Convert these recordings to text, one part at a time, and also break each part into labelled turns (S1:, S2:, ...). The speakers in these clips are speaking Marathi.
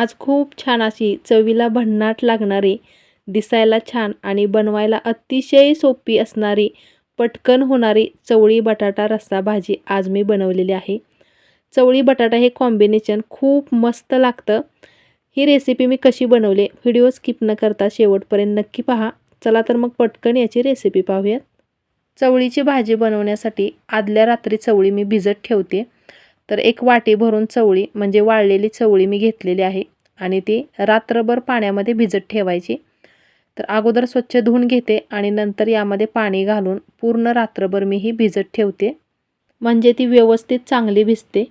S1: आज खूप छान अशी चवीला भन्नाट लागणारी दिसायला छान आणि बनवायला अतिशय सोपी असणारी पटकन होणारी चवळी बटाटा रस्सा भाजी आज मी बनवलेली आहे. चवळी बटाटा हे कॉम्बिनेशन खूप मस्त लागतं. ही रेसिपी मी कशी बनवली व्हिडिओ स्किप न करता शेवटपर्यंत नक्की पहा. चला तर मग पटकन याची रेसिपी पाहूयात. चवळीची भाजी बनवण्यासाठी आदल्या रात्री चवळी मी भिजत ठेवते. तर एक वाटी भरून चवळी म्हणजे वाळलेली चवळी मी घेतलेली आहे आणि ती रात्रभर पाण्यामध्ये भिजत ठेवायची. तर अगोदर स्वच्छ धुवून घेते आणि नंतर यामध्ये पाणी घालून पूर्ण रात्रभर मी ही भिजत ठेवते. म्हणजे ती व्यवस्थित चांगली भिजते.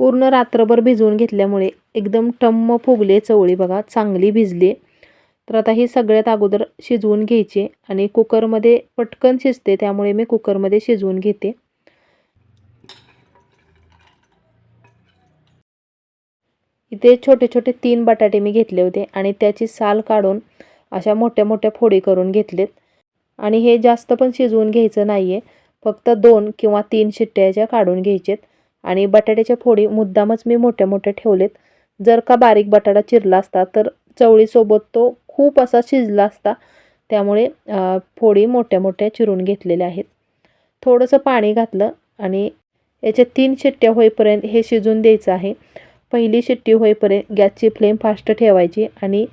S1: पूर्ण रात्रभर भिजवून घेतल्यामुळे एकदम टम्म फुगले चवळी बघा चांगली भिजली. तर आता ही सगळ्यात अगोदर शिजवून घ्यायचे आणि कुकरमध्ये पटकन शिजते त्यामुळे मी कुकरमध्ये शिजवून घेते. इथे छोटे छोटे तीन बटाटे मी घेतले होते आणि त्याची साल काढून अशा मोठ्या मोठ्या फोडी करून घेतलेत. आणि हे जास्त पण शिजवून घ्यायचं नाही आहे फक्त दोन किंवा तीन शिट्ट्याच्या काढून घ्यायचेत. आणि बटाट्याच्या फोडी मुद्दामच मी मोठ्या मोठ्या ठेवलेत. जर का बारीक बटाटा चिरला असता तर चवळीसोबत तो खूप असा शिजला असता. त्यामुळे फोडी मोठ्या मोठ्या चिरून घेतलेल्या आहेत. थोडंसं पाणी घातलं आणि याच्या तीन शिट्ट्या होईपर्यंत हे शिजून द्यायचं आहे. पहिली शिट्टी होईपर्यंत गॅसची फ्लेम फास्ट ठेवायची आणि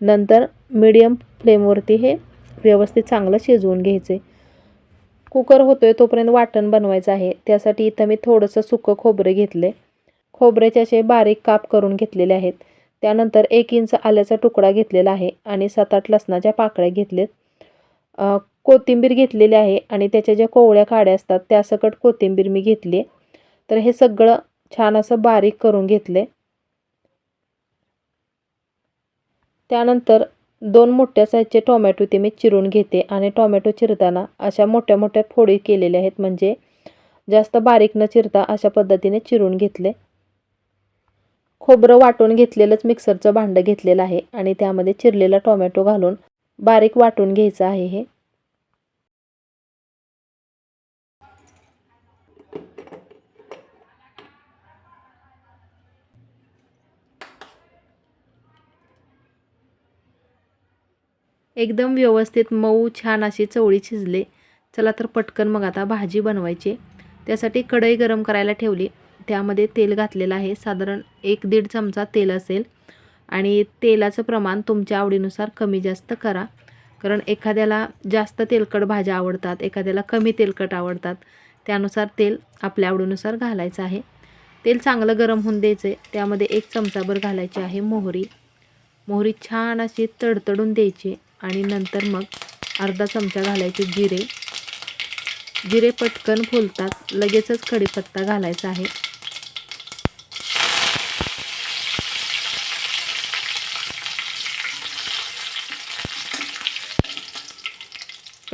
S1: नंतर मीडियम फ्लेमवरती हे व्यवस्थित चांगलं शिजवून घ्यायचे. कुकर होतोय तोपर्यंत वाटण बनवायचं आहे. त्यासाठी इथं मी थोडंसं सुकं खोबरं घेतले खोबऱ्याचे असे बारीक काप करून घेतलेले आहेत. त्यानंतर एक इंच आल्याचा तुकडा घेतलेला आहे आणि सात आठ लसणाच्या पाकळ्या घेतलेत. कोथिंबीर घेतलेली आहे आणि त्याच्या ज्या कोवळ्या काड्या असतात त्या सकट कोथिंबीर मी घेतली तर हे सगळं छान असं बारीक करून घेतले त्यानंतर दोन मोठ्या साईजचे टोमॅटो ते मी चिरून घेते आणि टोमॅटो चिरताना अशा मोठ्या मोठ्या फोडी केलेल्या आहेत म्हणजे जास्त बारीक न चिरता अशा पद्धतीने चिरून घेतले खोबरं वाटून घेतलेलंच मिक्सरचं भांडं घेतलेलं आहे आणि त्यामध्ये चिरलेला टोमॅटो घालून बारीक वाटून घ्यायचं आहे हे. एकदम व्यवस्थित मऊ छान अशी चवळी शिजले. चला तर पटकन मग आता भाजी बनवायची. त्यासाठी कढई गरम करायला ठेवली. त्यामध्ये तेल घातलेलं आहे. साधारण एक दीड चमचा तेल असेल. आणि तेलाचं प्रमाण तुमच्या आवडीनुसार कमी जास्त करा. कारण एखाद्याला जास्त तेलकट भाज्या आवडतात एखाद्याला कमी तेलकट आवडतात त्यानुसार तेल आपल्या आवडीनुसार घालायचं आहे. तेल चांगलं गरम होऊन द्यायचं आहे त्यामध्ये एक चमचाभर घालायची आहे मोहरी. मोहरी छान अशी तडतडून द्यायची आणि नंतर मग अर्धा चमचा घालायचे जिरे. जिरे पटकन फुलतात. लगेचच कढीपत्ता घालायचा आहे.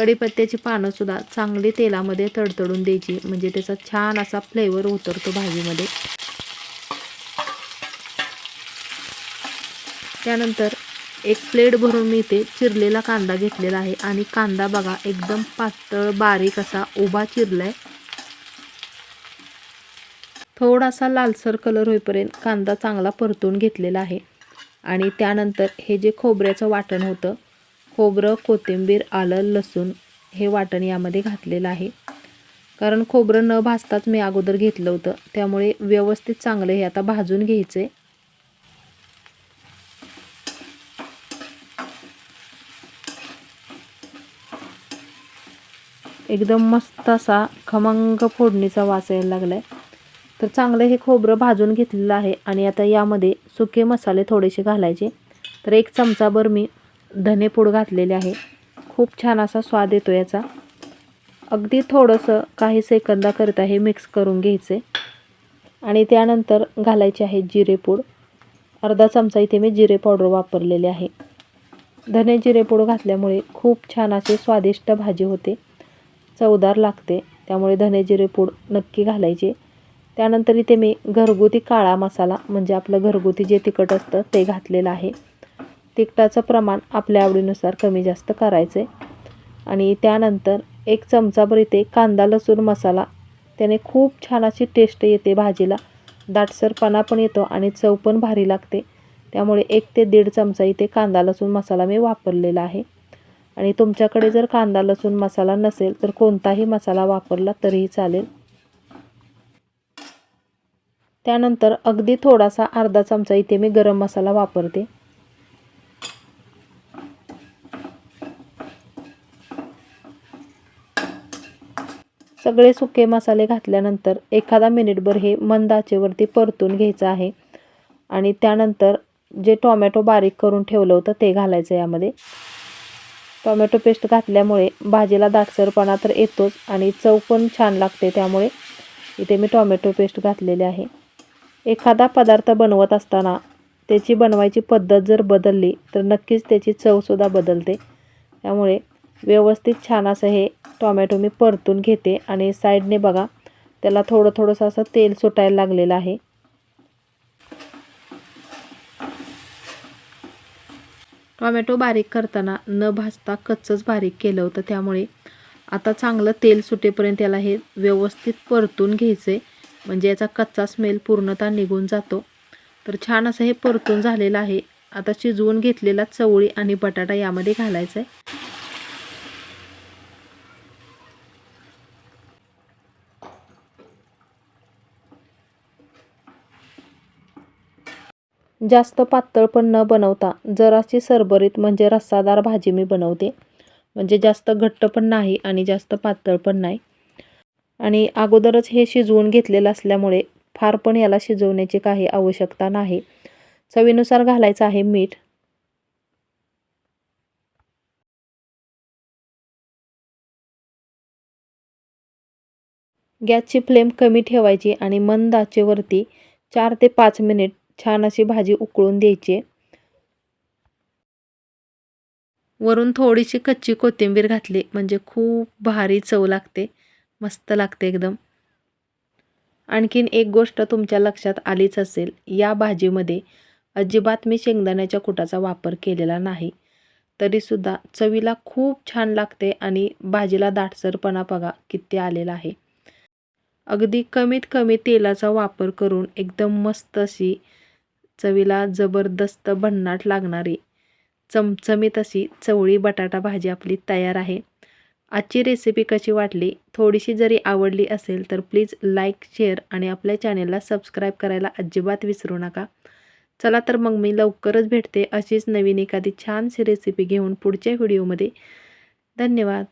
S1: कढीपत्त्याची पानंसुद्धा चांगली तेलामध्ये तडतडून द्यायची. म्हणजे त्याचा छान असा फ्लेवर उतरतो भाजीमध्ये. त्यानंतर एक प्लेट भरून मी इथे चिरलेला कांदा घेतलेला आहे. आणि कांदा बघा एकदम पातळ बारीक असा उभा चिरला आहे थोडासा लालसर कलर होईपर्यंत कांदा चांगला परतून घेतलेला आहे. आणि त्यानंतर हे जे खोबऱ्याचं वाटण होतं खोबरं कोथिंबीर आलं लसूण हे वाटण यामध्ये घातलेलं आहे. कारण खोबरं न भाजताच मी अगोदर घेतलं होतं. त्यामुळे व्यवस्थित चांगलं हे आता भाजून घ्यायचं आहे एकदम मस्त असा खमंग फोडणीचा वास यायला लागला आहे तर चांगलं हे खोबरं भाजून घेतलेलं आहे. आणि आता यामध्ये सुके मसाले थोडेसे घालायचे. तर एक चमचाभर मी धनेपूड घातलेले आहे. खूप छान असा स्वाद येतो याचा. अगदी थोडंसं काही सेकंदाकरिता हे मिक्स करून घ्यायचे. आणि त्यानंतर घालायचे आहे जिरेपूड अर्धा चमचा इथे मी जिरे पावडर वापरलेले आहे. धने जिरेपूड घातल्यामुळे खूप छान असे स्वादिष्ट भाजी होते. चवदार लागते. त्यामुळे धने जिरे पूड नक्की घालायचे. त्यानंतर इथे मी घरगुती काळा मसाला म्हणजे आपलं घरगुती जे तिखट असतं ते घातलेलं आहे. तिखटाचं प्रमाण आपल्या आवडीनुसार कमी जास्त करायचं आहे आणि त्यानंतर एक चमचाभर इथे कांदा लसूण मसाला. त्याने खूप छान अशी टेस्ट येते भाजीला. दाटसरपणा पण येतो आणि चव पण भारी लागते. त्यामुळे एक ते दीड चमचा इथे कांदा लसूण मसाला मी वापरलेला आहे. आणि तुमच्याकडे जर कांदा लसूण मसाला नसेल तर कोणताही मसाला वापरला तरीही चालेल. त्यानंतर अगदी थोडासा अर्धा चमचा इथे मी गरम मसाला वापरते. सगळे सुके मसाले घातल्यानंतर एखादा मिनिटभर हे मंद आचेवरती परतून घ्यायचं आहे. आणि त्यानंतर जे टॉमॅटो बारीक करून ठेवलं होतं ते घालायचं यामध्ये. टॉमॅटो पेस्ट घातल्यामुळे भाजीला दाटसरपणा तर येतोच आणि चव पण छान लागते त्यामुळे इथे मी टॉमॅटो पेस्ट घातलेले आहे. एखादा पदार्थ बनवत असताना त्याची बनवायची पद्धत जर बदलली तर नक्कीच त्याची चवसुद्धा बदलते. त्यामुळे व्यवस्थित छान असं हे टॉमॅटो मी परतून घेते आणि साईडने बघा त्याला थोडं थोडंसं असं तेल सुटायला लागलेलं आहे. टॉमॅटो बारीक करताना न भाजता कच्चंच बारीक केलं होतं त्यामुळे आता चांगलं तेल सुटेपर्यंत याला हे व्यवस्थित परतून घ्यायचं आहे म्हणजे याचा कच्चा स्मेल पूर्णतः निघून जातो. तर छान असं हे परतून झालेलं आहे. आता शिजवून घेतलेला चवळी आणि बटाटा यामध्ये घालायचा आहे जास्त पातळ पण न बनवता जराशी सरबरीत म्हणजे रस्सादार भाजी मी बनवते. म्हणजे जास्त घट्ट पण नाही आणि जास्त पातळ पण नाही. आणि अगोदरच हे शिजवून घेतलेलं असल्यामुळे फार पण याला शिजवण्याची काही आवश्यकता नाही. चवीनुसार घालायचं आहे मीठ. गॅसची फ्लेम कमी ठेवायची आणि मंद आचेवरती चार ते पाच मिनिट छान अशी भाजी उकळून द्यायची. वरून थोडीशी कच्ची कोथिंबीर घातली म्हणजे खूप भारी चव लागते मस्त लागते एकदम. आणखीन एक गोष्ट तुमच्या लक्षात आलीच असेल या भाजीमध्ये अजिबात मी शेंगदाण्याच्या कुटाचा वापर केलेला नाही. तरीसुद्धा चवीला खूप छान लागते आणि भाजीला दाटसरपणा बघा किती आलेला आहे. अगदी कमीत कमी तेलाचा वापर करून एकदम मस्त अशी चवीला जबरदस्त भन्नाट लागणारी. चमचमीत अशी चवळी बटाटा भाजी आपली तयार आहे. आजची रेसिपी कशी वाटली? थोडीशी जरी आवडली असेल तर प्लीज लाईक शेअर आणि आपल्या चॅनेलला सबस्क्राईब करायला अजिबात विसरू नका. चला तर मग मी लवकरच भेटते अशीच नवीन एखादी छानशी रेसिपी घेऊन पुढच्या व्हिडिओमध्ये धन्यवाद.